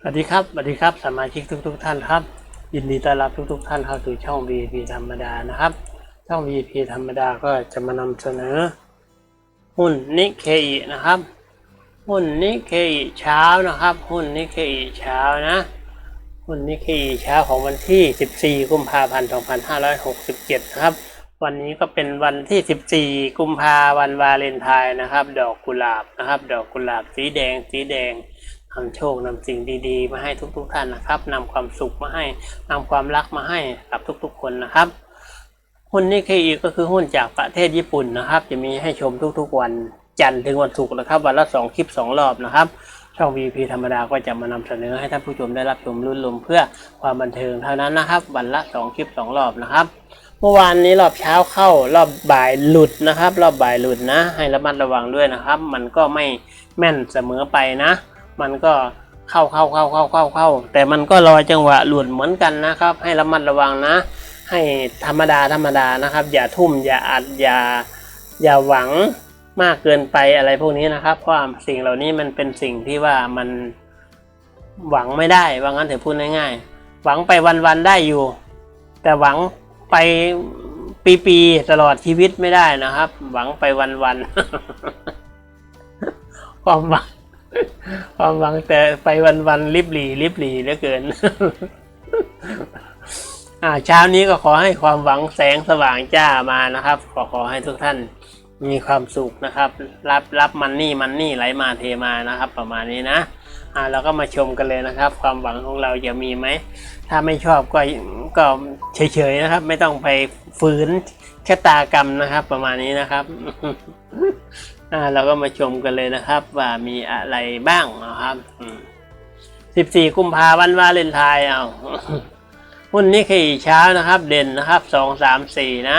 สวัสดีครับสวัสดีครับ สมาชิกทุกๆท่านครับ ยินดีต้อนรับทุกๆท่านเข้าสู่ช่อง VIP ธรรมดานะครับ ช่อง VIP ธรรมดาก็จะมานำเสนอ หุ้นนิเคอินะครับ หุ้นนิเคอิเช้านะครับ หุ้นนิเคอิเช้านะ หุ้นนิเคอิเช้าของวันที่ 14 กุมภาพันธ์ 2567 นะครับ วันนี้ก็เป็นวันที่ 14 กุมภาวันวาเลนไทน์นะครับ ดอกกุหลาบนะครับ ดอกกุหลาบสีแดงสีแดง นำโชคนำสิ่งดี ๆ มาให้ทุกๆท่านนะครับนำความสุขมาให้นำความรักมาให้กับทุกๆ คนนะครับหุ้นนิเคอีก็คือหุ้นจากประเทศญี่ปุ่นนะครับ จะมีให้ชมทุกๆ วันจันทร์ถึงวันศุกร์นะครับวันละสองคลิปสองรอบนะครับช่อง VP ธรรมดาก็จะมานำเสนอให้ท่านผู้ชมได้รับชมรุ่นลมเพื่อความบันเทิงเท่านั้นนะครับ วันละสองคลิปสองรอบนะครับเมื่อวานนี้รอบเช้าเข้ารอบบ่ายหลุดนะครับ รอบบ่ายหลุดนะ ให้ระมัดระวังด้วยนะครับ มันก็ไม่แม่นเสมอไปนะ มันก็เข้าเข้าเข้าเข้าเข้าเข้าแต่มันก็รอจังหวะหลุดเหมือนกันนะครับ ให้ระมัดระวังนะ ให้ธรรมดาธรรมดานะครับ อย่าทุ่มอย่าอัดอย่าอย่าหวังมากเกินไปอะไรพวกนี้นะครับ เพราะสิ่งเหล่านี้มันเป็นสิ่งที่ว่ามันหวังไม่ได้ว่างั้นเถอะพูดง่ายๆ หวังไปวันๆได้อยู่ แต่หวังไปปีๆตลอดชีวิตไม่ได้นะครับ หวังไปวันๆความหวัง ความหวังแต่ไปวันๆลิบหลีลิบหลีเหลือเกิน อ่าเช้านี้ก็ขอให้ความหวังแสงสว่างจ้ามานะครับ ขอขอให้ทุกท่านมีความสุขนะครับ รับรับมันนี่มันนี่ไหลมาเทมานะครับ ประมาณนี้นะอ่าเราก็มาชมกันเลยนะครับ ความหวังของเราจะมีไหม ถ้าไม่ชอบก็ก็เฉยๆนะครับ ไม่ต้องไปฝืนชะตากรรมนะครับ ประมาณนี้นะครับ อ่าเราก็มาชมกันเลยนะครับ ว่ามีอะไรบ้างนะครับสิบสี่กุมภาพันธ์วาเลนไทน์เอาหุ้นนี้ขี่เช้านะครับ เด่นนะครับสองสามสี่นะ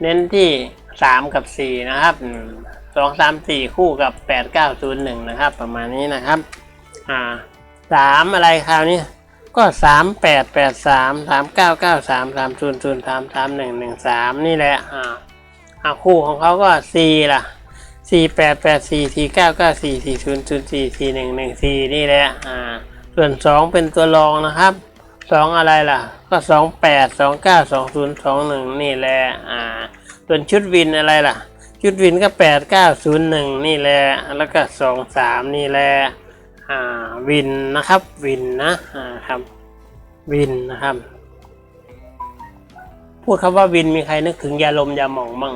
เน้นที่สามกับสี่นะครับสองสามสี่คู่กับแปดเก้าศูนย์หนึ่งนะครับ ประมาณนี้นะครับ อ่าสามอะไรคราวนี้ก็สามแปดแปดสามสามเก้าเก้าสามสามศูนย์ศูนย์สามสามหนึ่งหนึ่งสามนี่แหละอ่าคู่ของเขาก็สี่ล่ะ สี่แปดแปดสี่สี่เก้าเก้าสี่สี่ศูนย์ศูนย์สี่สี่หนึ่งหนึ่งสี่นี่แหละอ่า ส่วนสองเป็นตัวรองนะครับสองอะไรล่ะ ก็สองแปดสองเก้าสองศูนย์สองหนึ่งนี่แหละอ่า ส่วนชุดวินอะไรล่ะ ชุดวินก็แปดเก้าศูนย์หนึ่งนี่แหละแล้วก็สองสามนี่แหละอ่าวินนะครับวินนะอ่าครับวินนะครับ พูดคำว่าวินมีใครนึกถึงยาลมยาหมองมั่ง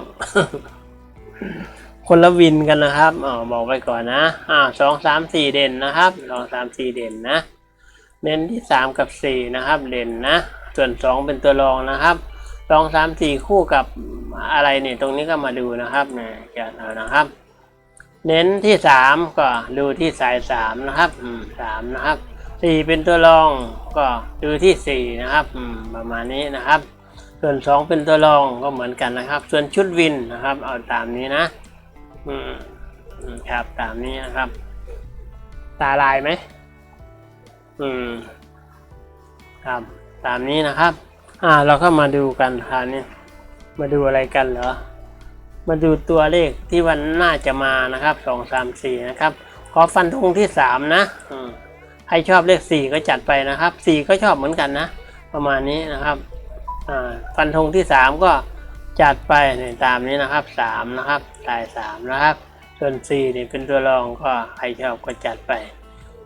คนละวินกันนะครับอ๋อบอกไปก่อนนะอ่าสองสามสี่เด่นนะครับสองสามสี่เด่นนะ เน้นที่สามกับสี่นะครับ เด่นนะ ส่วนสองเป็นตัวรองนะครับสองสามสี่คู่กับอะไรเนี่ยตรงนี้ก็มาดูนะครับเนี่ยจะเอานะครับ เน้นที่สามก็ดูที่สายสามนะครับอืมสามนะครับสี่เป็นตัวรองก็ดูที่สี่นะครับอืมประมาณนี้นะครับ ส่วนสองเป็นตัวรองก็เหมือนกันนะครับ ส่วนชุดวินนะครับ เอาตามนี้นะ อืมอืมครับตามนี้นะครับ ตาลายไหมอืม ครับ ตามนี้นะครับ อ่า เราก็มาดูกันคราวนี้มาดูอะไรกันเหรอ มาดูตัวเลขที่วันน่าจะมานะครับสองสามสี่นะครับ ขอฟันธงที่สามนะอืมใครชอบเลขสี่ก็จัดไปนะครับสี่ก็ชอบเหมือนกันนะ ประมาณนี้นะครับ อ่า ฟันธงที่สามก็ จัดไปในตามนี้นะครับสามนะครับสายสามนะครับส่วนสี่นี่เป็นตัวรองก็ใครชอบก็จัดไป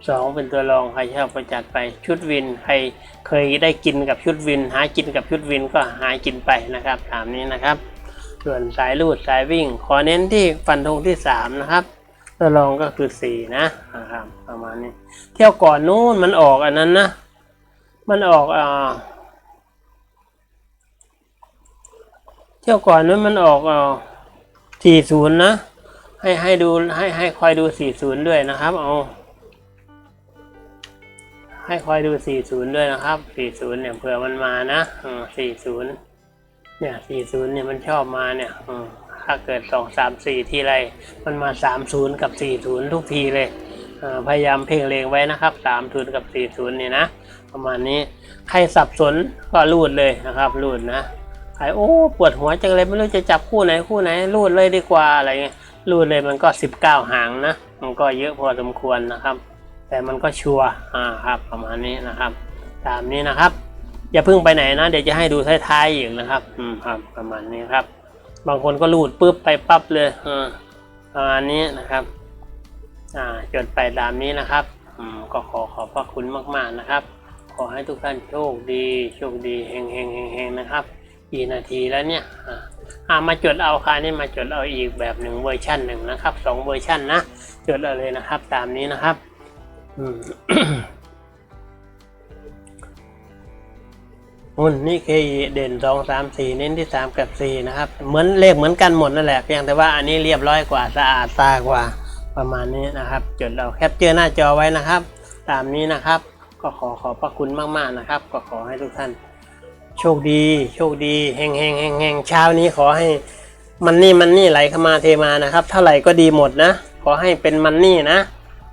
สองเป็นตัวรองใครชอบก็จัดไปชุดวินใครเคยได้กินกับชุดวิน หากินกับชุดวินก็หากินไปนะครับตามนี้นะครับ ส่วนสายลูดสายวิ่ง ขอเน้นที่ฟันธงที่สามนะครับ ตัวรองก็คือสี่นะนะครับประมาณนี้ เที่ยวก่อนนู้นมันออกอันนั้นนะ มันออกอ่า ที่ยวก่อนนู้นมันออกอ่าสี่ศูนย์นะ ให้ให้ดูให้ให้คอยดูสี่ศูนย์ด้วยนะครับ เอา ให้คอยดูสี่ศูนย์ด้วยนะครับสี่ศูนย์เนี่ยเผื่อมันมานะสี่ศูนย์เนี่ยสี่ศูนย์เนี่ยมันชอบมาเนี่ยอืมถ้าเกิดสองสามสี่ทีไร มันมาสามศูนย์กับสี่ศูนย์ทุกทีเลยพยายามเพ่งเลงไว้นะครับสามศูนย์กับสี่ศูนย์เนี่ยนะ ประมาณนี้ ใครสับสนก็รูดเลยนะครับรูดนะ ใครโอ้ปวดหัวจังเลยไม่รู้จะจับคู่ไหนคู่ไหนรูดเลยดีกว่าอะไรเงี้ยรูดเลยมันก็สิบเก้าหางนะ มันก็เยอะพอสมควรนะครับ แต่มันก็ชัวร์อ่าครับประมาณนี้นะครับ ตามนี้นะครับ อย่าเพิ่งไปไหนนะ เดี๋ยวจะให้ดูท้ายๆอีกนะครับอืมครับประมาณนี้ครับ บางคนก็รูดปุ๊บไปปั๊บเลยอ่าประมาณนี้นะครับอ่าจดไปตามนี้นะครับอืมก็ขอขอบพระคุณมากๆนะครับ ขอให้ทุกท่านโชคดีโชคดีเฮงเฮงเฮงเฮงนะครับ กี่นาทีแล้วเนี่ยอ่ามาจดเอาค่ะนี่มาจดเอาอีกแบบหนึ่งเวอร์ชันหนึ่งนะครับสองเวอร์ชันนะจดเอาเลยนะครับ ตามนี้นะครับอืมหุ้นนี่เคเด่นสองสามสี่เน้นที่สามกับสี่นะครับ เหมือนเลขเหมือนกันหมดนั่นแหละเพียงแต่ว่าอันนี้เรียบร้อยกว่าสะอาดตากว่าประมาณนี้นะครับ จดเราแคปเจอร์หน้าจอไว้นะครับ ตามนี้นะครับ ก็ขอขอบพระคุณมากๆนะครับ ก็ขอให้ทุกท่าน โชคดี โชคดีเฮงเฮงเฮงเฮงเช้านี้ขอให้มันนี่มันนี่ไหลเข้ามาเทมานะครับ เท่าไหร่ก็ดีหมดนะ ขอให้เป็นมันนี่นะ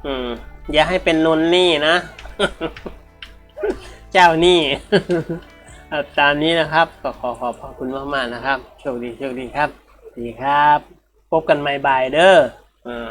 อืม อย่าให้เป็นนนนี่นะ เจ้านี่ตามนี้นะครับก็ขอขอบพระคุณมากๆนะครับ โชคดีโชคดีครับสวัสดีครับ พบกันใหม่บ่ายเด้ออ่า